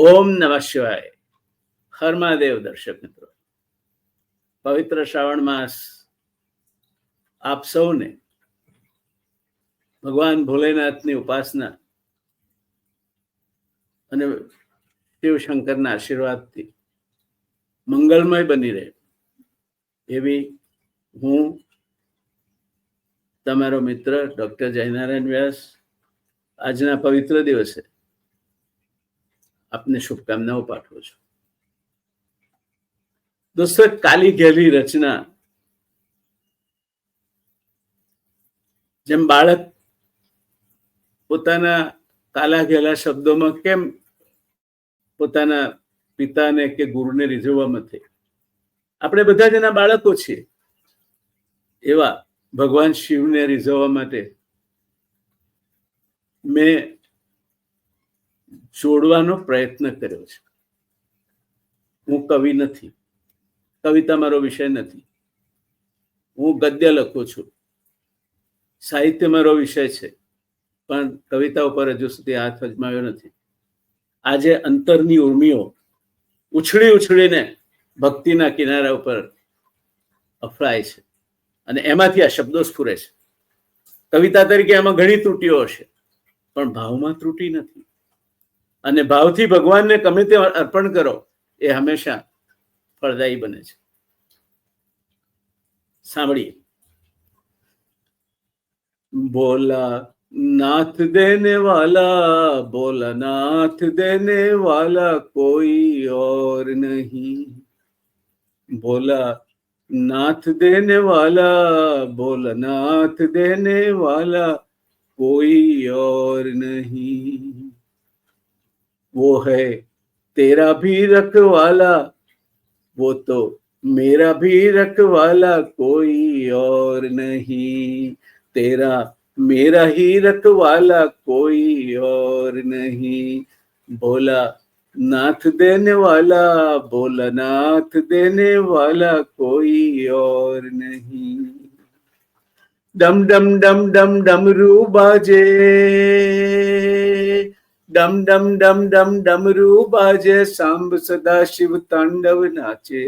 ઓમ નમઃ શિવાય. હર મહાદેવ દર્શક મિત્રો. પવિત્ર શ્રાવણ માસ આપ સૌને ભગવાન ભોલેનાથની ઉપાસના અને શિવ શંકરના આશીર્વાદથી મંગલમય બની રહે. એવી હું, તમારો મિત્ર ડૉક્ટર જયનારાયણ વ્યાસ, આજના પવિત્ર દિવસે આપને શુભકામનાઓ પાઠવું છું. દોસ્તો કાલી ઘેલી રચના. જેમ બાળક પોતાના કાલા ઘેલા શબ્દોમાં કેમ પોતાના પિતાને કે ગુરુને રીઝવવા નથી આપણે બધા જ એના બાળકો છીએ. એવા ભગવાન શિવને રીઝવવા માટે મેં જોડવાનો પ્રયત્ન કર્યો છે. હું કવિ નથી. કવિતા મારો વિષય નથી. હું ગદ્ય લખું છું. સાહિત્ય મારો વિષય છે, પણ કવિતા ઉપર હજુ સુધી હાથ અજમાવ્યો નથી. આજે અંતરની ઉર્મિઓ ઉછળી ઉછળીને ભક્તિના કિનારા ઉપર અફળાય છે અને એમાંથી આ શબ્દો સ્ફુરે છે. કવિતા તરીકે એમાં ઘણી ત્રુટીઓ હશે, પણ ભાવમાં ત્રુટી નથી. અને ભાવથી ભગવાનને ગમે તે અર્પણ કરો એ હંમેશા ફળદાયી બને છે સાંભળીએ બોલા नाथ देने वाला बोला नाथ देने वाला कोई और नहीं बोला नाथ देने वाला बोला नाथ देने वाला कोई और नहीं वो है तेरा भी रखवाला वो तो मेरा भी रखवाला कोई और नहीं तेरा मेरा ही रखवाला कोई और नहीं बोला नाथ देने वाला बोला नाथ देने वाला कोई और नहीं डम डम डम डम डमरू बाजे डम डम डम डम डमरू बाजे सांब सदा शिव तांडव नाचे।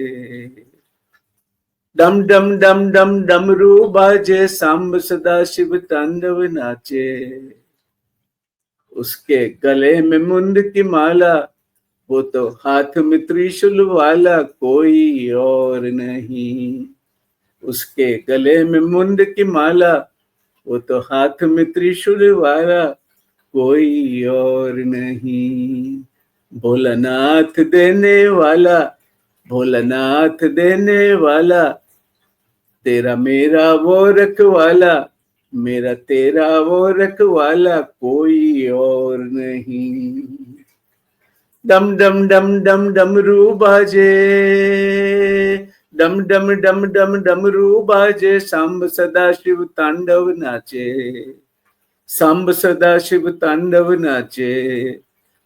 डम डम डम डम डमरू बाजे सांब सदा शिव तांडव नाचे। उसके गले में मुंड की माला, वो तो हाथ में त्रिशूल वाला कोई और नहीं। उसके गले में मुंड की माला, वो तो हाथ में त्रिशूल वाला कोई और नहीं भोलानाथ देने वाला भोलानाथ देने वाला तेरा मेरा वो रखवाला मेरा तेरा वो रखवाला कोई और नहीं डम डम डम डम डमरू बाजे डम डम डम डम डमरू बाजे सांब सदा शिव तांडव नाचे सांब सदा शिव तांडव नाचे।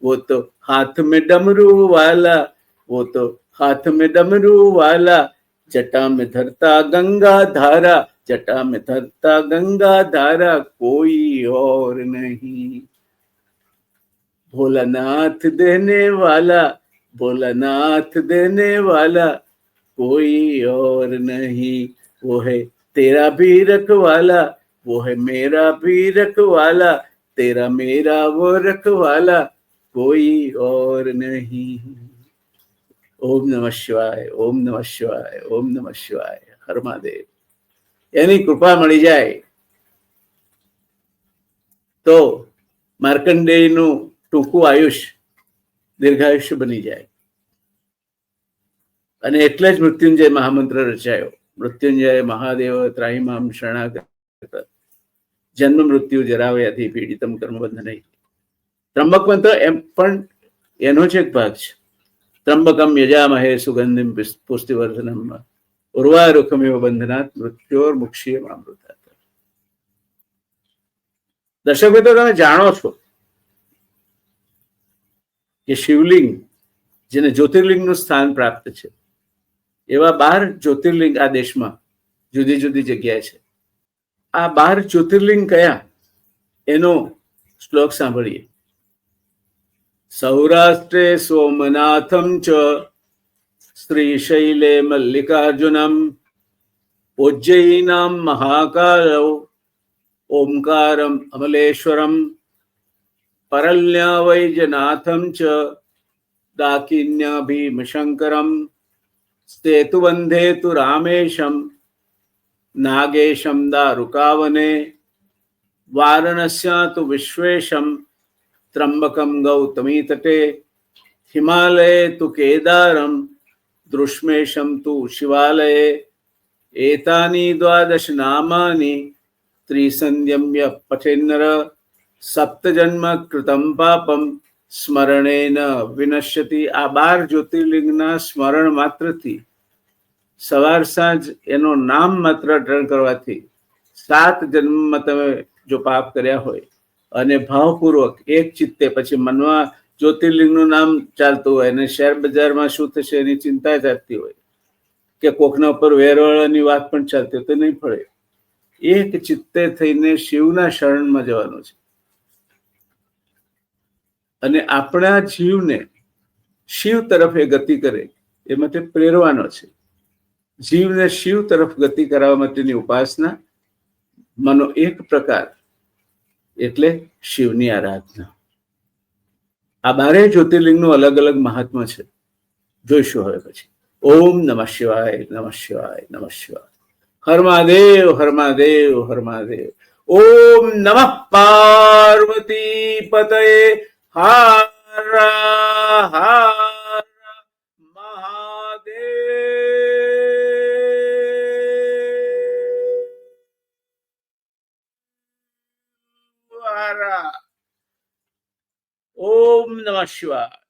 वो तो हाथ में डमरू वाला, वो तो हाथ में डमरू वाला। जटा में धरता गंगा धारा, जटा में धरता गंगा धारा, कोई और नहीं। भोलानाथ देने वाला, भोलानाथ देने वाला, कोई और नहीं। वो है तेरा भी रखवाला वो है मेरा भी रखवाला तेरा मेरा वो रखवाला कोई और नहीं ઓમ નમઃ શિવાય ઓમ નમઃ શિવાય ઓમ નમઃ શિવાય હર મહાદેવ એની કૃપા મળી જાય તો માર્કંડેયનું ટૂંકું આયુષ દીર્ઘાયુષ્ય બની જાય અને એટલે જ મૃત્યુંજય મહામંત્ર રચાયો મૃત્યુંજય મહાદેવ ત્રાહિમામ શરણાગત જન્મ મૃત્યુ જરાવ્યાથી પીડિતમ કર્મબંધ નહીં ત્રંબક મંત્ર એમ પણ એનો જ એક ભાગ છે. ત્રંબકમ યજામહે સુગંધિમ પુષ્ટિવર્ધનમ. ઉર્વારુકમેવ બંધનાથ મૃત્યોર મુક્ષીય અમૃતા દર્શક મિત્રો, તમે જાણો છો કે શિવલિંગ જેને જ્યોતિર્લિંગનું સ્થાન પ્રાપ્ત છે, એવા બાર જ્યોતિર્લિંગ આ દેશમાં જુદી જુદી જગ્યાએ છે. આ બાર જ્યોતિર્લિંગ કયા? એનો શ્લોક સાંભળીએ. સૌરાષ્ટ્રે સોમનાથમ ચ શ્રીશૈલે મલ્લિકાર્જુનમ ઉજ્જૈનામ મહાકાલ ઓમકારમ અમલેશ્વરમ પરલ્યા વૈજનાથમ ચ દાકિન્યા ભીમશંકરમ સ્તેતુ વંદે તુ રામેશમ દારુકાવને વારાણસ્યા તુ વિશ્વેશમ ત્રંબકમ ગૌતમી તટે હિમાલયે તુ કેદારમ દૃશ્મેશમ તુ શિવાલયે એતાની દ્વાદશ નામાની ત્રિસંધ્યમ્ય પઠેન્નર સપ્તજન્મ પાપમ સ્મરણેન વિનશ્યતિ આ બાર જ્યોતિર્લિંગના સ્મરણ માત્રથી સવાર સાંજ એનો નામ માત્ર અર્પણ કરવાથી સાત જન્મમાં તમે જો પાપ કર્યા હોય અને ભાવપૂર્વક એક ચિત્તે પછી મનમાં જ્યોતિર્લિંગનું નામ ચાલતું હોય અને શેર બજારમાં શું થશે એની ચિંતા ચાલતી હોય કે કોકના ઉપર વેરવાળાની વાત પણ ચાલતી હોય તો નહીં ફળે. એક ચિત્તે થઈને શિવના શરણમાં જવાનું છે. અને આપણા જીવને શિવ તરફ એ ગતિ કરે એ માટે પ્રેરવાનો છે. જીવને શિવ તરફ ગતિ કરાવવા માટેની ઉપાસના, મનો એક પ્રકાર એટલે શિવની આરાધના. આ બારે જ્યોતિર્લિંગનું અલગ અલગ મહાત્મ છે. જોઈશું હવે પછી. ઓમ નમઃ શિવાય નમઃ શિવાય નમઃ શિવાય. હર મહાદેવ હર મહાદેવ હર મહાદેવ. ઓમ નમઃ પાર્વતી પતયે. હા હર. મહાદેવ હર ઓમ નમઃ શિવાય